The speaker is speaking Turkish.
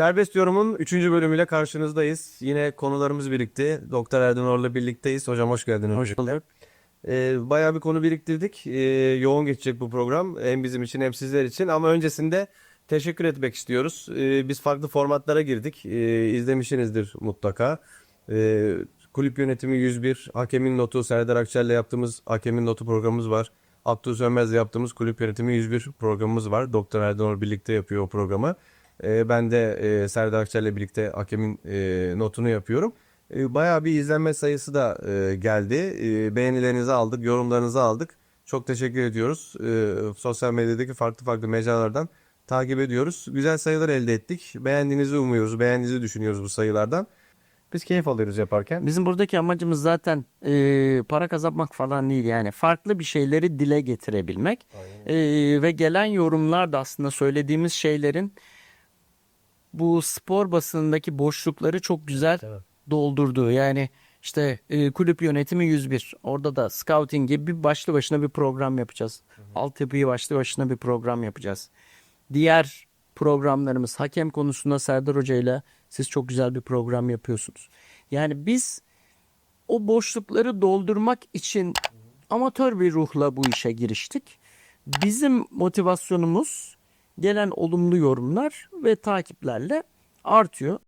Serbest Yorum'un 3. bölümüyle karşınızdayız. Yine konularımız birikti. Doktor Or'la birlikteyiz. Hocam hoş geldiniz. Hoş bulduk. Ee, bayağı bir konu biriktirdik. Ee, yoğun geçecek bu program. Hem bizim için hem sizler için. Ama öncesinde teşekkür etmek istiyoruz. Ee, biz farklı formatlara girdik. Ee, izlemişsinizdir mutlaka. Ee, kulüp yönetimi 101, hakemin notu, Serdar Akçel'le yaptığımız hakemin notu programımız var. Abdü Sönmez'le yaptığımız kulüp yönetimi 101 programımız var. Doktor Or birlikte yapıyor o programı. Ee, ben de e, Serdar Akçel'le birlikte hakemin e, notunu yapıyorum. E, bayağı bir izlenme sayısı da e, geldi. E, beğenilerinizi aldık, yorumlarınızı aldık. Çok teşekkür ediyoruz. E, sosyal medyadaki farklı farklı mecralardan takip ediyoruz. Güzel sayılar elde ettik. Beğendiğinizi umuyoruz, beğendiğinizi düşünüyoruz bu sayılardan. Biz keyif alıyoruz yaparken. Bizim buradaki amacımız zaten e, para kazanmak falan değil yani farklı bir şeyleri dile getirebilmek E, ve gelen yorumlar da aslında söylediğimiz şeylerin bu spor basınındaki boşlukları çok güzel Evet. doldurduğu yani işte e, kulüp yönetimi 101 orada da scouting gibi bir başlı başına bir program yapacağız. Altyapıyı başlı başına bir program yapacağız. Diğer programlarımız hakem konusunda Serdar Hoca ile siz çok güzel bir program yapıyorsunuz. Yani biz o boşlukları doldurmak için amatör bir ruhla bu işe giriştik. Bizim motivasyonumuz gelen olumlu yorumlar ve takiplerle artıyor.